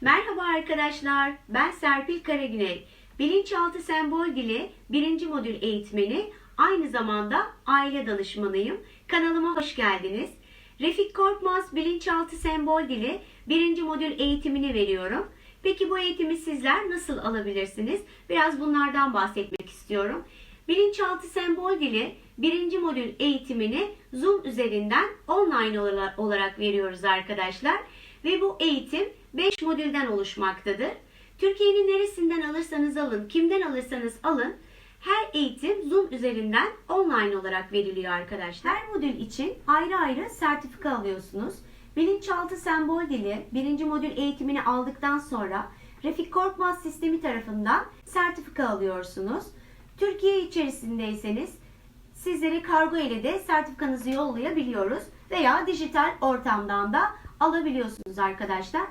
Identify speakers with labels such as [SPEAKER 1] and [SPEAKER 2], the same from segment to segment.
[SPEAKER 1] Merhaba arkadaşlar, ben Serpil Karagüney. Bilinçaltı sembol dili 1. modül eğitmeni, aynı zamanda aile danışmanıyım. Kanalıma hoş geldiniz. Refik Korkmaz Bilinçaltı sembol dili 1. modül eğitimini veriyorum. Peki bu eğitimi sizler nasıl alabilirsiniz? Biraz bunlardan bahsetmek istiyorum. Bilinçaltı sembol dili 1. modül eğitimini Zoom üzerinden online ola- olarak veriyoruz arkadaşlar. Ve bu eğitim 5 modülden oluşmaktadır. Türkiye'nin neresinden alırsanız alın, kimden alırsanız alın her eğitim Zoom üzerinden online olarak veriliyor arkadaşlar. Her modül için ayrı ayrı sertifika alıyorsunuz. Bilinçaltı sembol dili 1. modül eğitimini aldıktan sonra Refik Korkmaz sistemi tarafından sertifika alıyorsunuz. Türkiye içerisindeyseniz sizlere kargo ile de sertifikanızı yollayabiliyoruz veya dijital ortamdan da alabiliyorsunuz arkadaşlar.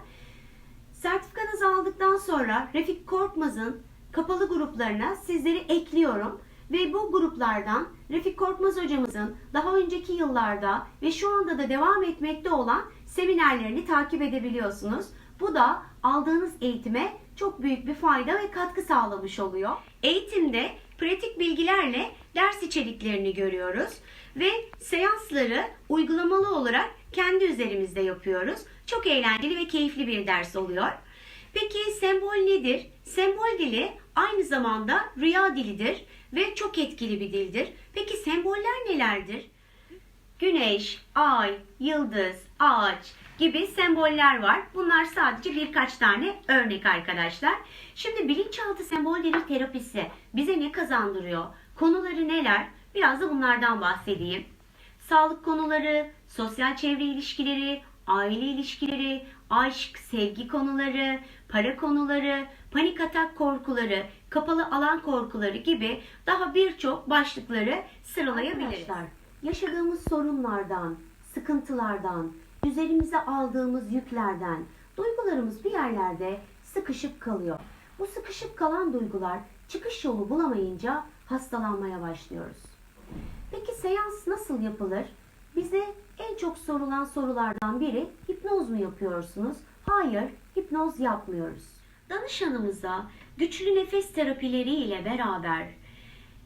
[SPEAKER 1] Sertifikanızı aldıktan sonra Refik Korkmaz'ın kapalı gruplarına sizleri ekliyorum ve bu gruplardan Refik Korkmaz hocamızın daha önceki yıllarda ve şu anda da devam etmekte olan seminerlerini takip edebiliyorsunuz. Bu da aldığınız eğitime çok büyük bir fayda ve katkı sağlamış oluyor. Eğitimde pratik bilgilerle ders içeriklerini görüyoruz ve seansları uygulamalı olarak kendi üzerimizde yapıyoruz. Çok eğlenceli ve keyifli bir ders oluyor. Peki sembol nedir? Sembol dili aynı zamanda rüya dilidir ve çok etkili bir dildir. Peki semboller nelerdir? Güneş, ay, yıldız, ağaç gibi semboller var. Bunlar sadece birkaç tane örnek arkadaşlar. Şimdi bilinçaltı sembol dili terapisi bize ne kazandırıyor? Konuları neler? Biraz da bunlardan bahsedeyim. Sağlık konuları, sosyal çevre ilişkileri, aile ilişkileri, aşk, sevgi konuları, para konuları, panik atak korkuları, kapalı alan korkuları gibi daha birçok başlıkları sıralayabiliriz. Yaşadığımız sorunlardan, sıkıntılardan, üzerimize aldığımız yüklerden duygularımız bir yerlerde sıkışıp kalıyor. Bu sıkışıp kalan duygular çıkış yolu bulamayınca hastalanmaya başlıyoruz. Peki seans nasıl yapılır? Bize en çok sorulan sorulardan biri hipnoz mu yapıyorsunuz? Hayır, hipnoz yapmıyoruz. Danışanımıza güçlü nefes terapileri ile beraber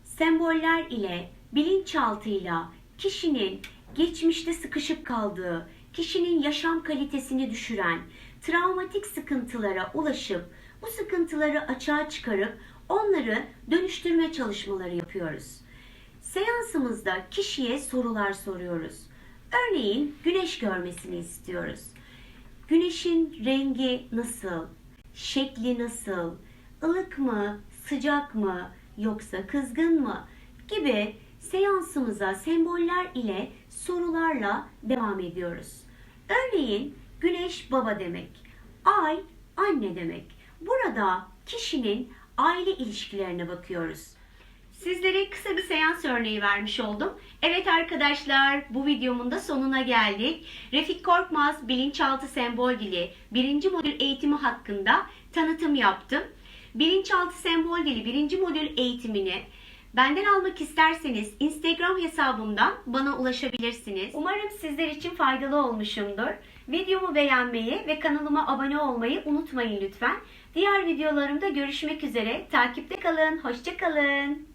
[SPEAKER 1] semboller ile, bilinçaltıyla kişinin geçmişte sıkışıp kaldığı, kişinin yaşam kalitesini düşüren, travmatik sıkıntılara ulaşıp bu sıkıntıları açığa çıkarıp onları dönüştürme çalışmaları yapıyoruz. Seansımızda kişiye sorular soruyoruz. Örneğin güneş görmesini istiyoruz. Güneşin rengi nasıl? Şekli nasıl? ılık mı? Sıcak mı? Yoksa kızgın mı? Gibi seansımıza semboller ile sorularla devam ediyoruz. Örneğin güneş baba demek, ay anne demek. Burada kişinin aile ilişkilerine bakıyoruz. Sizlere kısa bir seans örneği vermiş oldum. Evet arkadaşlar bu videomun da sonuna geldik. Refik Korkmaz Bilinçaltı Sembol Dili 1. modül eğitimi hakkında tanıtım yaptım. Bilinçaltı Sembol Dili 1. modül eğitimini benden almak isterseniz Instagram hesabımdan bana ulaşabilirsiniz. Umarım sizler için faydalı olmuşumdur. Videomu beğenmeyi ve kanalıma abone olmayı unutmayın lütfen. Diğer videolarımda görüşmek üzere. Takipte kalın. Hoşçakalın.